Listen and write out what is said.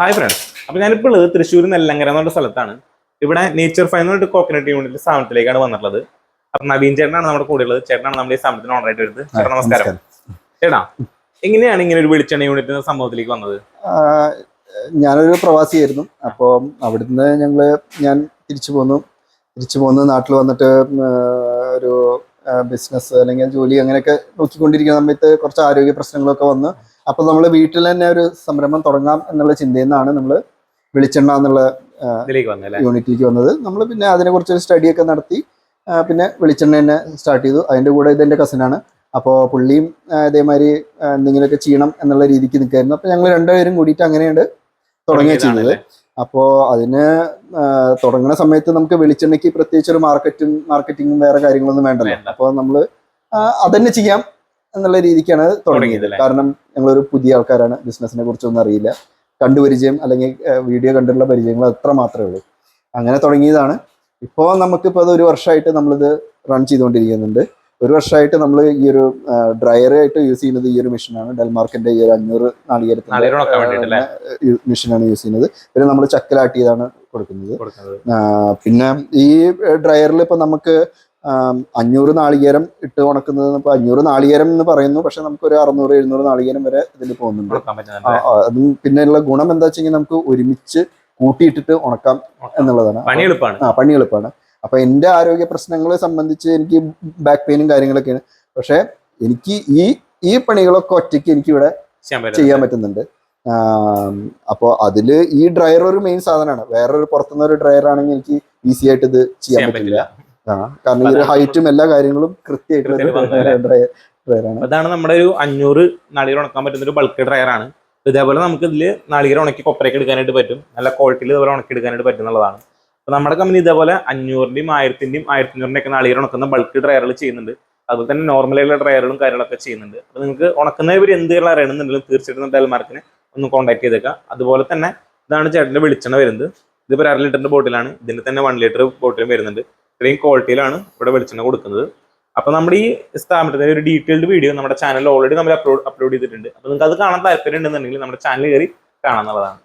Hi friends അപ്പൊ ഞാനിപ്പോൾ ഉള്ളത് തൃശ്ശൂർ നെല്ലങ്കര എന്നുള്ള സ്ഥലത്താണ്. ഇവിടെ നേച്ചർ ഫൈൻ എന്ന് പറഞ്ഞിട്ട് കോക്കനട്ട് യൂണിറ്റ് സ്ഥാപനത്തിലേക്കാണ് വന്നിട്ടുള്ളത്. അപ്പൊ നവീൻ ചേട്ടനാണ് നമ്മുടെ കൂടെ ഉള്ളത്. ചേട്ടനാണ് നമ്മുടെ ഈ സ്ഥാപനത്തിന് ഓണറായിട്ട് വരുന്നത്. ചേട്ടാ നമസ്കാരം. ചേട്ടാ എങ്ങനെയാണ് ഇങ്ങനെ ഒരു വെളിച്ചെണ്ണ യൂണിറ്റ് സംഭവത്തിലേക്ക് വന്നത്? ഞാനൊരു പ്രവാസിയായിരുന്നു. അപ്പോൾ അവിടുന്ന് ഞങ്ങൾ ഞാൻ തിരിച്ചു പോന്നു. തിരിച്ചു പോന്ന് നാട്ടിൽ വന്നിട്ട് ഒരു ബിസിനസ് അല്ലെങ്കിൽ ജോലി അങ്ങനെയൊക്കെ നോക്കിക്കൊണ്ടിരിക്കുന്ന സമയത്ത് കുറച്ച് ആരോഗ്യ പ്രശ്നങ്ങളൊക്കെ വന്ന് അപ്പോൾ നമ്മൾ വീട്ടിൽ തന്നെ ഒരു സംരംഭം തുടങ്ങാം എന്നുള്ള ചിന്തയിൽ നിന്നാണ് നമ്മൾ വെളിച്ചെണ്ണ എന്നുള്ള യൂണിറ്റിലേക്ക് വന്നത്. നമ്മൾ പിന്നെ അതിനെക്കുറിച്ച് ഒരു സ്റ്റഡിയൊക്കെ നടത്തി പിന്നെ വെളിച്ചെണ്ണ തന്നെ സ്റ്റാർട്ട് ചെയ്തു. അതിന്റെ കൂടെ ഇതെന്റെ കസിനാണ് അപ്പോൾ പുള്ളിയും ഇതേമാതിരി എന്തെങ്കിലുമൊക്കെ ചെയ്യണം എന്നുള്ള രീതിക്ക് നിൽക്കായിരുന്നു. അപ്പോൾ ഞങ്ങൾ രണ്ടുപേരും കൂടിയിട്ട് അങ്ങനെയാണ് തുടങ്ങിയ ചെയ്യുന്നത്? അപ്പോൾ അതിന് തുടങ്ങുന്ന സമയത്ത് നമുക്ക് വെളിച്ചെണ്ണയ്ക്ക് പ്രത്യേകിച്ച് ഒരു മാർക്കറ്റും മാർക്കറ്റിങ്ങും വേറെ കാര്യങ്ങളൊന്നും വേണ്ടല്ലോ. വേണ്ട. അപ്പോൾ നമ്മൾ അതന്നെ ചെയ്യാം എന്നുള്ള രീതിക്കാണ് തുടങ്ങിയത്. കാരണം ഞങ്ങളൊരു പുതിയ ആൾക്കാരാണ്. ബിസിനസ്സിനെ കുറിച്ചൊന്നും അറിയില്ല. കണ്ടുപരിചയം അല്ലെങ്കിൽ വീഡിയോ കണ്ടിട്ടുള്ള പരിചയങ്ങൾ അത്ര മാത്രമേ ഉള്ളൂ. അങ്ങനെ തുടങ്ങിയതാണ്. ഇപ്പോൾ നമുക്കിപ്പോൾ അത് ഒരു വർഷമായിട്ട് നമ്മളിത് റൺ ചെയ്തുകൊണ്ടിരിക്കുന്നുണ്ട്. ഒരു വർഷമായിട്ട് നമ്മൾ ഈ ഒരു ഡ്രയറായിട്ട് യൂസ് ചെയ്യുന്നത് ഈ ഒരു മെഷീനാണ് ഡെൽമാർക്കിന്റെ ഈ ഒരു അഞ്ഞൂറ് നാളികേരത്തിന്റെ നാളികേരം ഉണക്കാൻ വേണ്ടിയിട്ടല്ലേ? മെഷീനാണ് യൂസ് ചെയ്യുന്നത്. പിന്നെ നമ്മൾ ചക്കലാട്ടിയതാണ് കൊടുക്കുന്നത്. പിന്നെ ഈ ഡ്രയറിൽ ഇപ്പൊ നമുക്ക് അഞ്ഞൂറ് നാളികേരം ഇട്ട് ഉണക്കുന്നത് ഇപ്പൊ അഞ്ഞൂറ് നാളികേരം എന്ന് പറയുന്നു. പക്ഷെ നമുക്ക് ഒരു അറുന്നൂറ് എഴുന്നൂറ് നാളികേരം വരെ ഇതിൽ പോകുന്നുണ്ട്. അതും പിന്നെ ഉള്ള അതും പിന്നെയുള്ള ഗുണം എന്താ വെച്ചെങ്കിൽ നമുക്ക് ഒരുമിച്ച് കൂട്ടിയിട്ടിട്ട് ഉണക്കാം എന്നുള്ളതാണ്. ആ പണി എളുപ്പമാണ് അപ്പൊ എന്റെ ആരോഗ്യ പ്രശ്നങ്ങളെ സംബന്ധിച്ച് എനിക്ക് ബാക്ക് പെയിനും കാര്യങ്ങളൊക്കെയാണ്. പക്ഷെ എനിക്ക് ഈ ഈ പണികളൊക്കെ ഒറ്റയ്ക്ക് എനിക്ക് ഇവിടെ ചെയ്യാൻ പറ്റുന്നുണ്ട്. അപ്പോൾ അതിൽ ഈ ഡ്രയർ ഒരു മെയിൻ സാധനമാണ്. വേറൊരു പുറത്തുനിന്ന് ഒരു ഡ്രയർ ആണെങ്കിൽ എനിക്ക് ഈസി ആയിട്ട് ഇത് ചെയ്യാൻ പറ്റില്ല. കാരണം ഈ ഒരു ഹൈറ്റും എല്ലാ കാര്യങ്ങളും കൃത്യമായിട്ടുള്ള അപ്പൊ നമ്മുടെ ഒരു അഞ്ഞൂറ് നാളികേരം ഉണക്കാൻ പറ്റുന്ന ഒരു ബൾക്ക് ഡ്രയർ ആണ്. ഇതേപോലെ നമുക്ക് ഇതിൽ നാളികേരം ഉണക്കി കൊപ്പരയ്ക്ക് എടുക്കാനായിട്ട് പറ്റും. നല്ല ക്വാളിറ്റിയിൽ ഇതുപോലെ ഉണക്കി എടുക്കാനായിട്ട് പറ്റും എന്നുള്ളതാണ് അപ്പൊ നമ്മുടെ കമ്പനി ഇതേപോലെ അഞ്ഞൂറിന്റെയും ആയിരത്തിന്റെയും ആയിരത്തി ഒക്കെ നാളികേരം ഉണക്കുന്ന ബൾക്ക് ഡ്രയറുകൾ ചെയ്യുന്നുണ്ട്. അതുപോലെ തന്നെ നോർമലായിട്ടുള്ള ഡ്രയറുകളും കാര്യങ്ങളൊക്കെ ചെയ്യുന്നുണ്ട്. അപ്പൊ നിങ്ങൾക്ക് ഉണക്കുന്നവർ എന്ത് കാര്യങ്ങൾ അറിയണമെന്നുണ്ടെങ്കിലും തീർച്ചയായിട്ടും ഡെൽമാർക്കിനെ ഒന്ന് കോൺടാക്ട് ചെയ്തേക്കാം. അതുപോലെ തന്നെ ഇതാണ് ചേട്ടന്റെ വെളിച്ചെണ്ണ വരുന്നത്. ഇതിപ്പോൾ അര ലിറ്ററിന്റെ ബോട്ടിലാണ് ഇതിന്റെ തന്നെ വൺ ലിറ്റർ ബോട്ടിലും വരുന്നുണ്ട്. ഇത്രയും ക്വാളിറ്റിയിലാണ് ഇവിടെ വെളിച്ചെണ്ണ കൊടുക്കുന്നത്. അപ്പൊ നമ്മുടെ ഈ സ്ഥാപനത്തിന്റെ ഒരു ഡീറ്റെയിൽഡ് വീഡിയോ നമ്മുടെ ചാനലിൽ ഓൾറെഡി നമ്മൾ അപ്ലോഡ് അപ്ലോഡ് ചെയ്തിട്ടുണ്ട്. അപ്പൊ നിങ്ങൾക്ക് അത് കാണാൻ താല്പര്യം ഉണ്ടെന്നുണ്ടെങ്കിൽ നമ്മുടെ ചാനൽ കയറി കാണാന്നുള്ളതാണ്